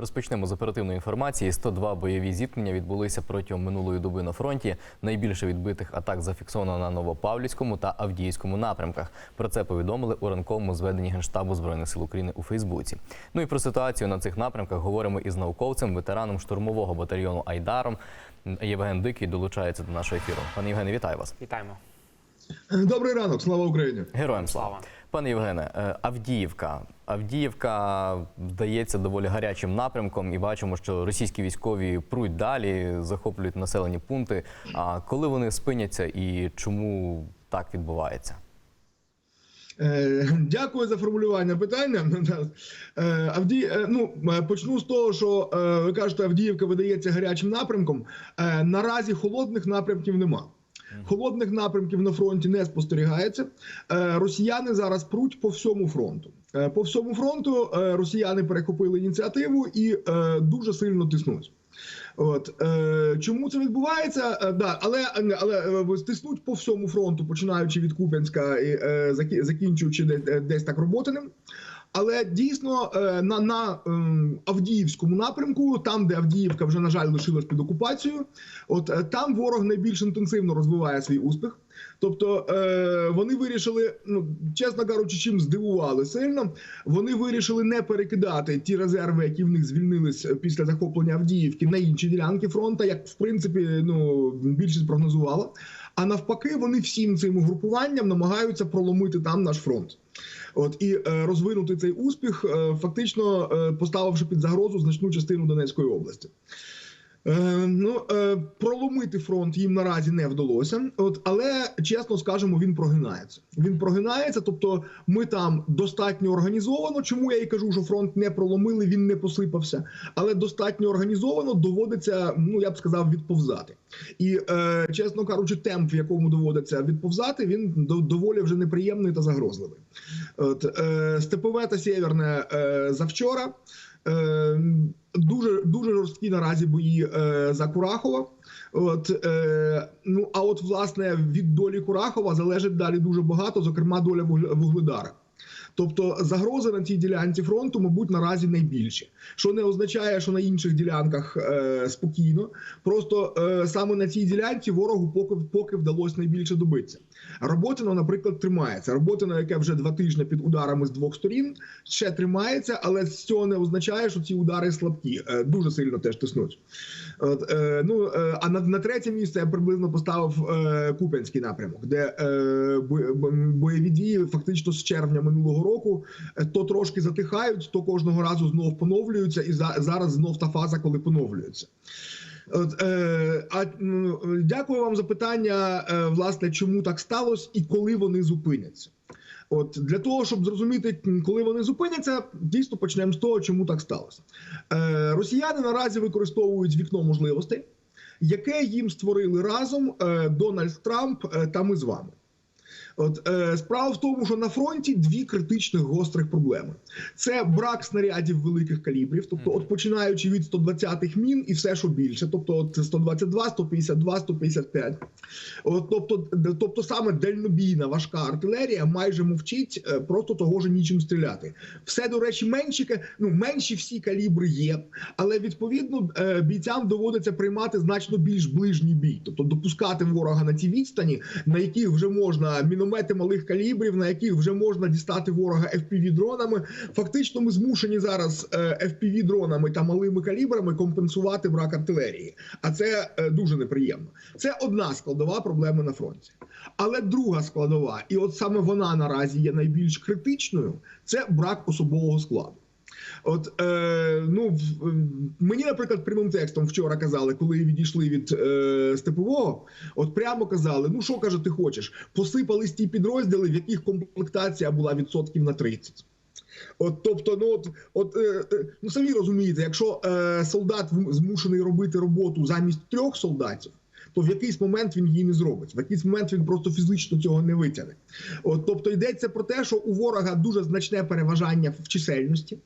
Розпочнемо з оперативної інформації. 102 бойові зіткнення відбулися протягом минулої доби на фронті. Найбільше відбитих атак зафіксовано на Новопавлівському та Авдіївському напрямках. Про це повідомили у ранковому зведенні Генштабу Збройних сил України у Фейсбуці. Ну і про ситуацію на цих напрямках говоримо із науковцем, ветераном штурмового батальйону Айдаром. Євген Дикий долучається до нашого ефіру. Пане Євгене, вітаю вас. Вітаємо. Добрий ранок, слава Україні. Героям слава. Пане Євгене, е, Авдіївка. Авдіївка вдається доволі гарячим напрямком, і бачимо, що російські військові пруть далі, захоплюють населені пункти. А коли вони спиняться і чому так відбувається? Е, Дякую за формулювання питання. Е, Авді... ну, почну з того, що ви кажете, Авдіївка видається гарячим напрямком. Наразі холодних напрямків нема. Холодних напрямків на фронті не спостерігається. Е, Росіяни зараз пруть по всьому фронту. Е, По всьому фронту е, росіяни перехопили ініціативу і дуже сильно тиснуть. От чому це відбувається? Да, але але стиснуть по всьому фронту, починаючи від Куп'янська і закінчуючи десь, десь так Роботиним. Але дійсно е, на, на ем, Авдіївському напрямку, там де Авдіївка вже на жаль лишилась під окупацією, от е, там ворог найбільш інтенсивно розвиває свій успіх. Тобто е, вони вирішили, ну чесно кажучи, чим здивували сильно. Вони вирішили не перекидати ті резерви, які в них звільнились після захоплення Авдіївки на інші ділянки фронту, як в принципі ну більшість прогнозувала. А навпаки, вони всім цим угрупуванням намагаються проломити там наш фронт. От і е, розвинути цей успіх, е, фактично е, поставивши під загрозу значну частину Донецької області. Е, ну, е, проломити фронт їм наразі не вдалося, от але чесно скажемо, він прогинається. Він прогинається, тобто ми там достатньо організовано. Чому я і кажу, що фронт не проломили, він не посипався, але достатньо організовано доводиться, ну я б сказав, відповзати. І е, чесно кажучи, темп, в якому доводиться відповзати, він до- доволі вже неприємний та загрозливий. От е, степове та сєверне е, завчора. Е, дуже дуже жорсткі наразі бої е, за Курахова. От е, ну а от власне від долі Курахова залежить далі дуже багато, зокрема доля Вугледара. Тобто загрози на цій ділянці фронту, мабуть, наразі найбільші, що не означає, що на інших ділянках е, спокійно. Просто е, саме на цій ділянці ворогу поки поки вдалося найбільше добитися. Роботино, наприклад, тримається. Роботино, яке вже два тижні під ударами з двох сторін, ще тримається, але з цього не означає, що ці удари слабкі. Е, дуже сильно теж тиснуть. От, е, ну, е, а на, на третє місце я приблизно поставив Куп'янський напрямок, де бо- бо- бойові дії фактично з червня минулого року то трошки затихають, то кожного разу знов поновлюються, і за, зараз знов та фаза, коли поновлюються. Е, а, дякую вам за питання, е, власне, чому так сталося і коли вони зупиняться. От для того, щоб зрозуміти, коли вони зупиняться, дійсно почнемо з того, чому так сталося. Е, росіяни наразі використовують вікно можливостей, яке їм створили разом Дональд Трамп та ми з вами. От е, справа в тому, що на фронті дві критичних гострих проблеми: це брак снарядів великих калібрів, тобто, от починаючи від 120-х мін і все, що більше, тобто от 122, 152, 155. От, тобто, тобто саме дальнобійна важка артилерія майже мовчить, е, просто того ж нічим стріляти. Все до речі, менші ну менші всі калібри є, але відповідно е, бійцям доводиться приймати значно більш ближній бій, тобто допускати ворога на ті відстані, на яких вже можна міномети малих калібрів, на яких вже можна дістати ворога fpv дронами. Фактично, ми змушені зараз е, fpv дронами та малими калібрами компенсувати брак артилерії. А це е, дуже неприємно. Це одна складова проблеми на фронті. Але друга складова, і от саме вона наразі є найбільш критичною, це брак особового складу. От е, ну мені, наприклад, прямим текстом вчора казали, коли відійшли від е, степового, от прямо казали: ну що каже, ти хочеш? Посипались ті підрозділи, в яких комплектація була відсотків на 30. От, тобто, ну от, от е, е, ну самі розумієте, якщо е, солдат змушений робити роботу замість трьох солдатів. То в якийсь момент він її не зробить, в якийсь момент він просто фізично цього не витягне. От, тобто йдеться про те, що у ворога дуже значне переважання в чисельності.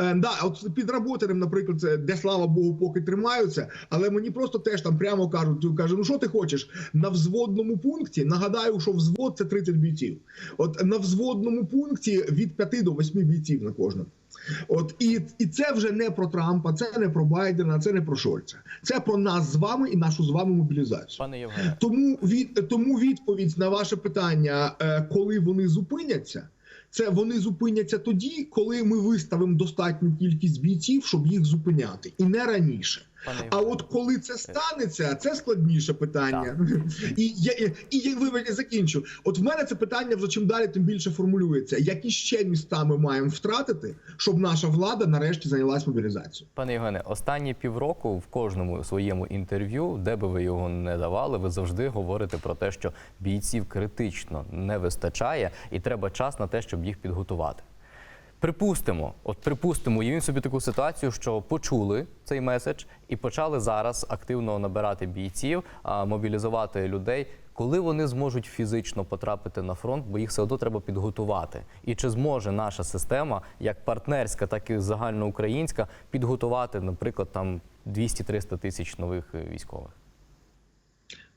Е, да, от під Работерем, наприклад, це, де слава Богу, поки тримаються, але мені просто теж там прямо кажуть, каже, ну що ти хочеш на взводному пункті? Нагадаю, що взвод це 30 бійців. От на взводному пункті від 5 до 8 бійців на кожному. От і, і це вже не про Трампа, це не про Байдена, це не про Шольца. Це про нас з вами і нашу з вами мобілізацію. Пане Євгене, Тому від тому відповідь на ваше питання, е, коли вони зупиняться, це вони зупиняться тоді, коли ми виставимо достатню кількість бійців, щоб їх зупиняти, і не раніше. А от коли це станеться, це складніше питання. І я і, і я вибачте, закінчу. От в мене це питання вже чим далі, тим більше формулюється. Які ще міста ми маємо втратити, щоб наша влада нарешті зайнялась мобілізацією? Пане Євгене, останні півроку в кожному своєму інтерв'ю, де би ви його не давали, ви завжди говорите про те, що бійців критично не вистачає, і треба час на те, щоб їх підготувати. Припустимо, от припустимо, уявімо собі таку ситуацію, що почули цей меседж і почали зараз активно набирати бійців, мобілізувати людей. Коли вони зможуть фізично потрапити на фронт, бо їх все одно треба підготувати. І чи зможе наша система, як партнерська, так і загальноукраїнська, підготувати, наприклад, там 200-300 тисяч нових е, військових?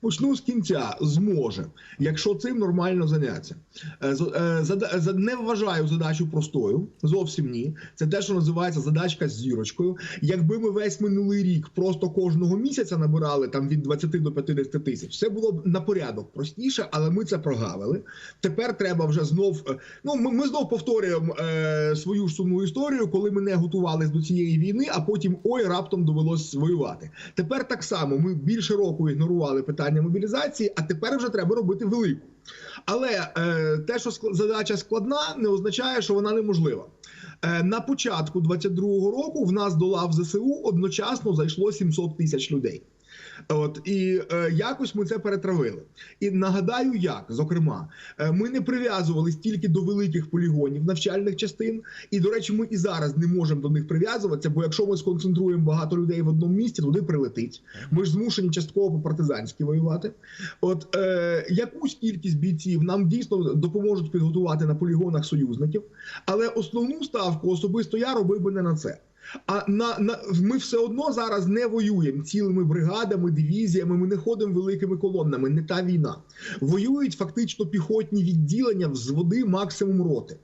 Почну з кінця, зможе, якщо цим нормально заняться. Е, е, Не вважаю задачу простою, зовсім ні. Це те, що називається задачка з зірочкою. Якби ми весь минулий рік просто кожного місяця набирали там від 20 до 50 тисяч, це було б на порядок простіше, але ми це прогавили. Тепер треба вже знов. е, Ну ми, ми знов повторюємо е, свою ж сумну історію, коли ми не готувалися до цієї війни, а потім ой, раптом довелось воювати. Тепер так само ми більше року ігнорували питання мобілізації, а тепер вже треба робити велику. Але е, те, що задача складна, не означає, що вона неможлива. Е, на початку 22-го року в нас до лав ЗСУ одночасно зайшло 700 тисяч людей. От і е, якось ми це перетравили. І нагадаю, як зокрема, е, ми не прив'язувались тільки до великих полігонів навчальних частин. І до речі, ми і зараз не можемо до них прив'язуватися, бо якщо ми сконцентруємо багато людей в одному місці, туди прилетить. Ми ж змушені частково по партизанськи воювати. От е, якусь кількість бійців нам дійсно допоможуть підготувати на полігонах союзників, але основну ставку особисто я робив би не на це. А на, на ми все одно зараз не воюємо цілими бригадами, дивізіями. Ми не ходимо великими колоннами. Не та війна. Воюють фактично піхотні відділення взводи максимум роти.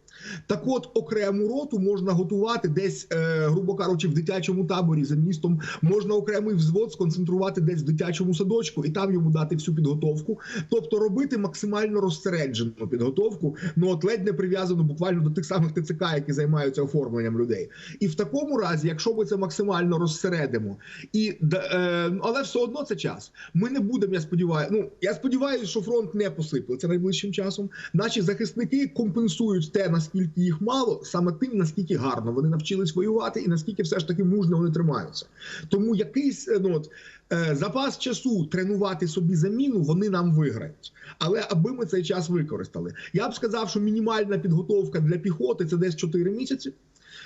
Так, от окрему роту можна готувати десь, е, грубо кажучи, в дитячому таборі за містом. Можна окремий взвод сконцентрувати десь в дитячому садочку і там йому дати всю підготовку. Тобто робити максимально розсереджену підготовку, ну от ледь не прив'язану буквально до тих самих ТЦК, які займаються оформленням людей. І в такому разі, якщо ми це максимально розсередимо, і е, але все одно це час. Ми не будемо. Я сподіваюся. Ну я сподіваюся, що фронт не посиплеться найближчим часом. Наші захисники компенсують те, наскільки їх мало, саме тим, наскільки гарно вони навчились воювати, і наскільки все ж таки мужньо вони тримаються. Тому якийсь е, ну от. е, Запас часу тренувати собі заміну вони нам виграють, але аби ми цей час використали, я б сказав, що мінімальна підготовка для піхоти це десь 4 місяці.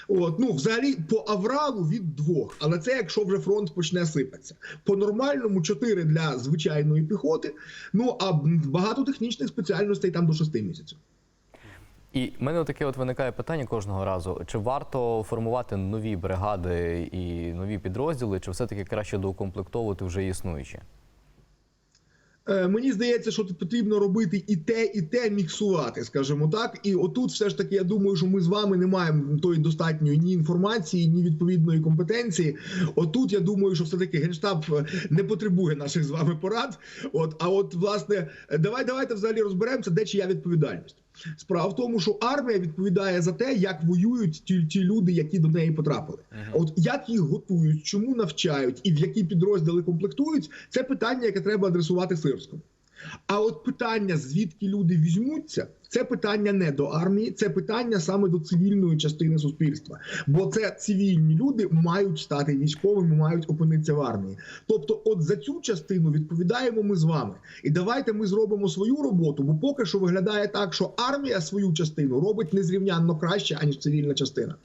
От, ну, взагалі, по авралу від двох, але це якщо вже фронт почне сипатися. По нормальному 4 для звичайної піхоти. Ну а багато технічних спеціальностей там до 6 місяців. І в мене таке от виникає питання кожного разу: чи варто формувати нові бригади і нові підрозділи, чи все-таки краще доукомплектовувати вже існуючі? Е, Мені здається, що потрібно робити і те, і те міксувати, скажімо так. І отут, все ж таки, я думаю, що ми з вами не маємо тої достатньої ні інформації, ні відповідної компетенції. Отут я думаю, що все таки генштаб е, не потребує наших з вами порад. От, а от власне, давай давайте взагалі розберемося, де чия відповідальність. Справа в тому, що армія відповідає за те, як воюють ті, ті люди, які до неї потрапили. От як їх готують, чому навчають і в які підрозділи комплектують, це питання, яке треба адресувати Сирському. А от питання, звідки люди візьмуться, це питання не до армії, це питання саме до цивільної частини суспільства. Бо це цивільні люди мають стати військовими, мають опинитися в армії. Тобто, от за цю частину відповідаємо ми з вами. І давайте ми зробимо свою роботу, бо поки що виглядає так, що армія свою частину робить незрівнянно краще, аніж цивільна частина.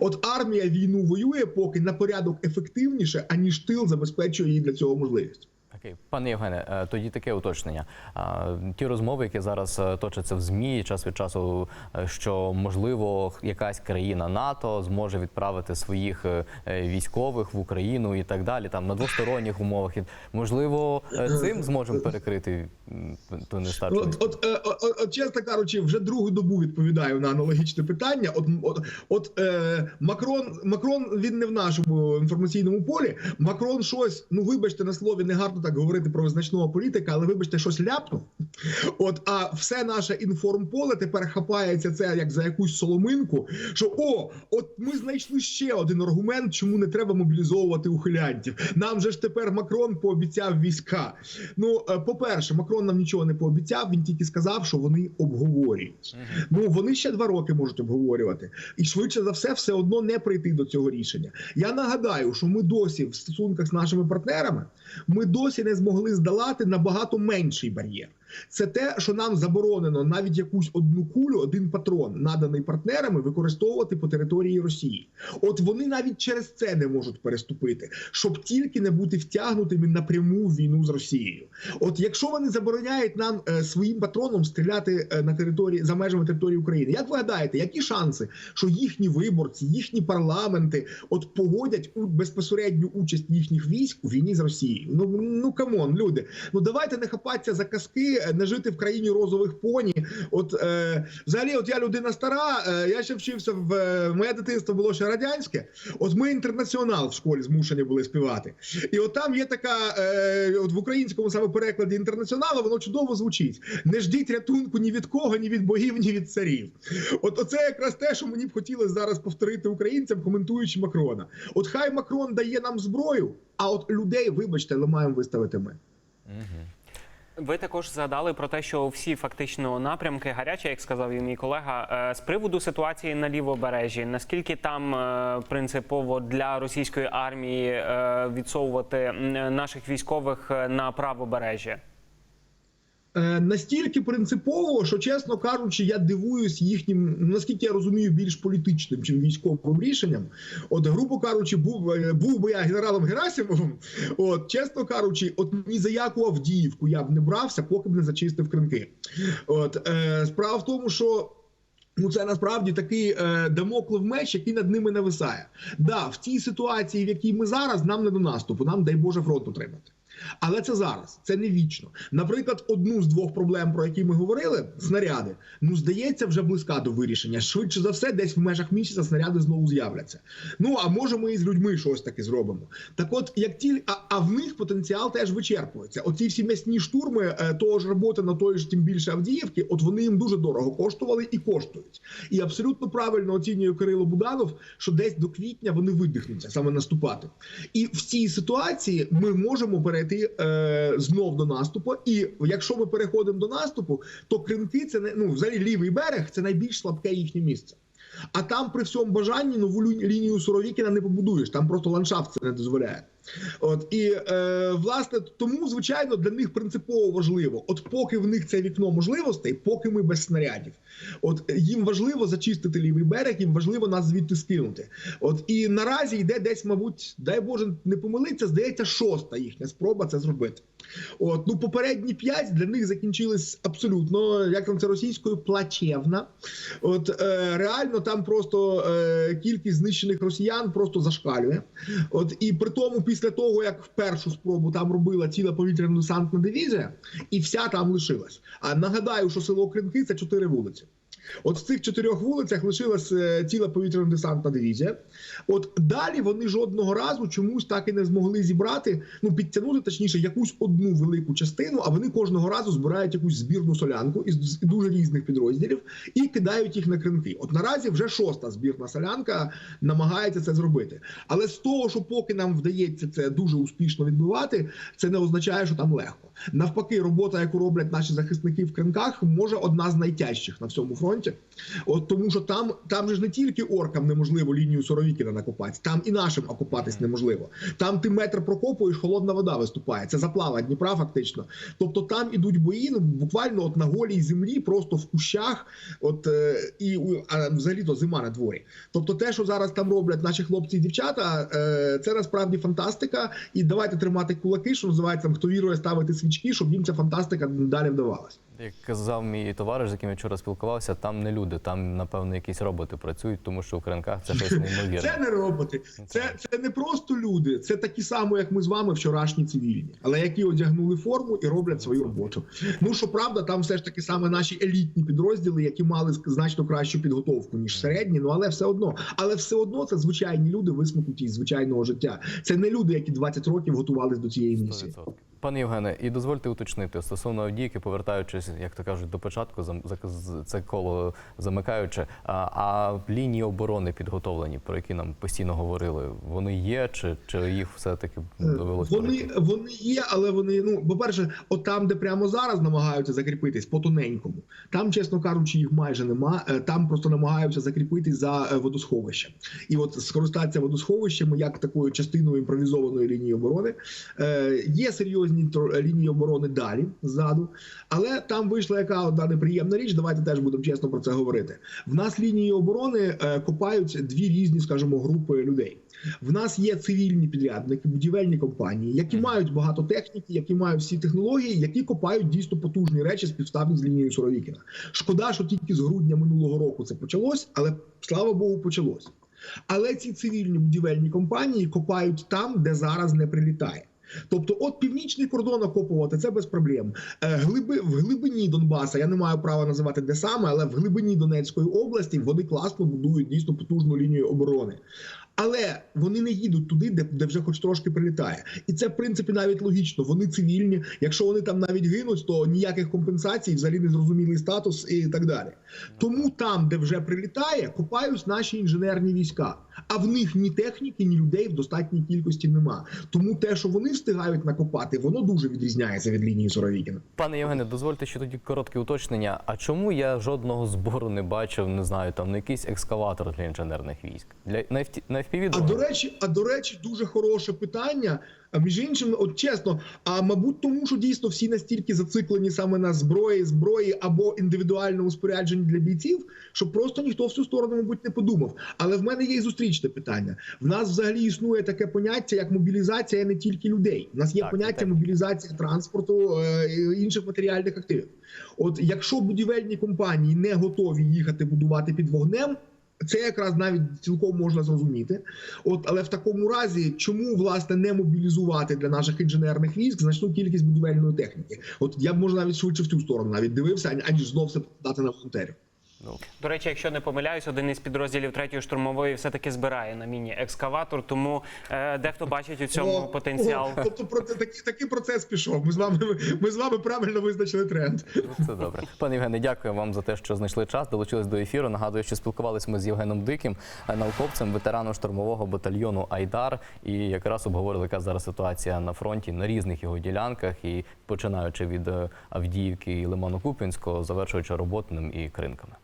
От армія війну воює поки на порядок ефективніше, аніж тил забезпечує їй для цього можливість. Окей, пане Євгене, е, тоді таке уточнення. Ті розмови, які зараз е, точаться в змі час від часу, е, що можливо якась країна НАТО зможе відправити своїх військових в Україну і так далі, там на двосторонніх умовах. Можливо, цим зможемо перекрити ту нестачу. От, от, от, от, от, чесно кажучи, вже другу добу відповідаю на аналогічне питання. От, от, от е, Макрон, Макрон він не в нашому інформаційному полі. Макрон щось, ну вибачте на слові, не гарно так говорити про значного політика, але вибачте, щось ляпнув. От, а все наше інформполе тепер хапається це як за якусь соломинку. Що о, от ми знайшли ще один аргумент, чому не треба мобілізовувати ухилянтів. Нам же ж тепер Макрон пообіцяв війська. Ну, е, по-перше, Макрон нам нічого не пообіцяв. Він тільки сказав, що вони обговорюють. Ну вони ще два роки можуть обговорювати, і швидше за все, все одно не прийти до цього рішення. Я нагадаю, що ми досі в стосунках з нашими партнерами ми досі не змогли здолати набагато менший бар'єр. Це те, що нам заборонено навіть якусь одну кулю, один патрон, наданий партнерами, використовувати по території Росії. От вони навіть через це не можуть переступити, щоб тільки не бути втягнутими напряму в війну з Росією. От якщо вони забороняють нам е, своїм патроном стріляти е, на території за межами території України, як ви гадаєте, які шанси, що їхні виборці, їхні парламенти от погодять у безпосередню участь їхніх військ у війні з Росією? Ну ну камон, люди. Ну давайте не хапатися за казки, е, не жити в країні розових поні. От е, взагалі, от я людина стара. Е, я ще вчився в е, моє дитинство було ще радянське. От ми інтернаціонал в школі змушені були співати. І от там є така, е, от в українському саме перекладі інтернаціоналу, воно чудово звучить. Не ждіть рятунку ні від кого, ні від богів, ні від царів. От оце якраз те, що мені б хотілося зараз повторити українцям, коментуючи Макрона. От хай Макрон дає нам зброю, а от людей, вибачте, але виставити ми. Ви також згадали про те, що всі фактично напрямки гарячі, як сказав і мій колега, Е, з приводу ситуації на лівобережжі. Наскільки там е, принципово для російської армії е, відсовувати наших військових на правобережжя? Е, настільки принципово, що чесно кажучи, я дивуюсь їхнім, наскільки я розумію, більш політичним чим військовим рішенням. От, грубо кажучи, був, е, був би я генералом Герасимовим. От, чесно кажучи, от ні за яку Авдіївку я б не брався, поки б не зачистив кринки. От е, справа в тому, що. Ну, це насправді такий е, дамоклев меч, який над ними нависає. Да, в цій ситуації, в якій ми зараз, нам не до наступу, нам дай Боже фронт утримати. Але це зараз, це не вічно. Наприклад, одну з двох проблем, про які ми говорили, снаряди, ну здається, вже близька до вирішення. Швидше за все, десь в межах місяця снаряди знову з'являться. Ну а може, ми і з людьми щось таке зробимо. Так, от як ті, а, а в них потенціал теж вичерпується. Оці всі м'ясні штурми, е, того ж роботи на той ж тим більше Авдіївки, от вони їм дуже дорого коштували і коштують. І абсолютно правильно оцінює Кирило Буданов, що десь до квітня вони видихнуться саме наступати. І в цій ситуації ми можемо перейти е, знов до наступу. І якщо ми переходимо до наступу, то кринки це не ну взагалі лівий берег це найбільш слабке їхнє місце. А там при всьому бажанні нову лінію Суровікіна не побудуєш. Там просто ландшафт це не дозволяє. От і е, власне тому, звичайно, для них принципово важливо. От поки в них це вікно можливостей, поки ми без снарядів. От їм важливо зачистити лівий берег, їм важливо нас звідти скинути. От і наразі йде десь, мабуть, дай Боже, не помилиться, здається, шоста їхня спроба це зробити. От ну попередні п'ять для них закінчились абсолютно, як там це російською, плачевна. От е, реально там просто е, кількість знищених росіян просто зашкалює. От і при тому, після того як в першу спробу там робила ціла повітряно-десантна дивізія, і вся там лишилась. А нагадаю, що село Кринки це чотири вулиці. От в цих чотирьох вулицях лишилась е, ціла повітряно-десантна дивізія. От далі вони жодного разу чомусь так і не змогли зібрати, ну підтягнути точніше якусь одну велику частину, а вони кожного разу збирають якусь збірну солянку із дуже різних підрозділів і кидають їх на кринки. От наразі вже шоста збірна солянка намагається це зробити. Але з того, що поки нам вдається це дуже успішно відбивати, це не означає, що там легко. Навпаки, робота, яку роблять наші захисники в кринках, може одна з найтяжчих на всьому фронті. Фронті. От тому, що там, там же ж не тільки оркам неможливо лінію Суровікіна накопати, там і нашим окопатись неможливо. Там ти метр прокопуєш, холодна вода виступає. Це заплава Дніпра, фактично. Тобто там ідуть бої, ну буквально от на голій землі, просто в кущах, от е, і а взагалі то зима на дворі. Тобто, те, що зараз там роблять наші хлопці і дівчата, е, це насправді фантастика. І давайте тримати кулаки, що називається, хто вірує ставити свічки, щоб їм ця фантастика далі вдавалась. Як казав мій товариш, з яким я вчора спілкувався, там не люди, там напевно якісь роботи працюють, тому що у кринках це щось неймовірне. Це не роботи, це, це не просто люди, це такі самі, як ми з вами, вчорашні цивільні, але які одягнули форму і роблять свою роботу. Ну що правда, там все ж таки саме наші елітні підрозділи, які мали значно кращу підготовку ніж середні. Ну але все одно, але все одно це звичайні люди, висмикнуті із звичайного життя. Це не люди, які 20 років готувалися до цієї місії. 100%. Пане Євгене, і дозвольте уточнити стосовно Авдіївки, повертаючись, як то кажуть, до початку, це коло замикаючи. А, а лінії оборони підготовлені, про які нам постійно говорили, вони є, чи, чи їх все-таки довелося Вони, вони є, але вони, ну, по-перше, от там, де прямо зараз намагаються закріпитись по тоненькому, там, чесно кажучи, їх майже нема. Е, Там просто намагаються закріпитись за е, водосховище. І от скористатися водосховищами як такою частиною імпровізованої лінії оборони. Е, Є серйозні тро- лінії оборони далі ззаду, але там вийшла яка одна неприємна річ. Давайте теж будемо чесно про це говорити. В нас лінії оборони е, копають дві різні, скажімо, групи людей. В нас є цивільні підрядники, будівельні компанії, які мають багато техніки, які мають всі технології, які копають дійсно потужні речі співставні з лінією Суровікіна. Шкода, що тільки з грудня минулого року це почалось, але слава Богу, почалось. Але ці цивільні будівельні компанії копають там, де зараз не прилітає. Тобто, от північний кордон окопувати це без проблем. Е, Глиби в глибині Донбаса я не маю права називати де саме, але в глибині Донецької області вони класно будують дійсно потужну лінію оборони. Але вони не їдуть туди, де, де вже хоч трошки прилітає, і це в принципі навіть логічно. Вони цивільні. Якщо вони там навіть гинуть, то ніяких компенсацій, взагалі незрозумілий статус і так далі. Тому там, де вже прилітає, копають наші інженерні війська. А в них ні техніки, ні людей в достатній кількості нема. Тому те, що вони встигають накопати, воно дуже відрізняється від лінії Суровікіна. Пане Євгене, дозвольте ще тоді коротке уточнення. А чому я жодного збору не бачив, не знаю, там на якийсь екскаватор для інженерних військ? Для на, FPV А до речі, а до речі, дуже хороше питання. А між іншим, от чесно, а мабуть, тому що дійсно всі настільки зациклені саме на зброї, зброї або індивідуальному спорядженні для бійців, що просто ніхто в цю сторону, мабуть, не подумав. Але в мене є і зустрічне питання. В нас взагалі існує таке поняття, як мобілізація не тільки людей. У нас є Так, поняття так. мобілізація транспорту е, і інших матеріальних активів. От якщо будівельні компанії не готові їхати будувати під вогнем. Це якраз навіть цілком можна зрозуміти. От, але в такому разі, чому власне не мобілізувати для наших інженерних військ значну кількість будівельної техніки? От я б може навіть швидше в цю сторону навіть дивився, аніж знов все дати на волонтерів. Ну, До речі, якщо не помиляюсь, один із підрозділів третьої штурмової все-таки збирає на міні екскаватор, тому е, дехто бачить у цьому О, потенціал. о, тобто про такий, такий процес пішов. Ми з вами ми з вами правильно визначили тренд. Це добре. Пане Євгене, дякую вам за те, що знайшли час, долучились до ефіру. Нагадую, що спілкувалися ми з Євгеном Диким, е, науковцем, ветераном штурмового батальйону Айдар. І якраз обговорили, яка зараз ситуація на фронті на різних його ділянках, і починаючи від е, Авдіївки і Лиману Купінського, завершуючи Роботиним і Кринками.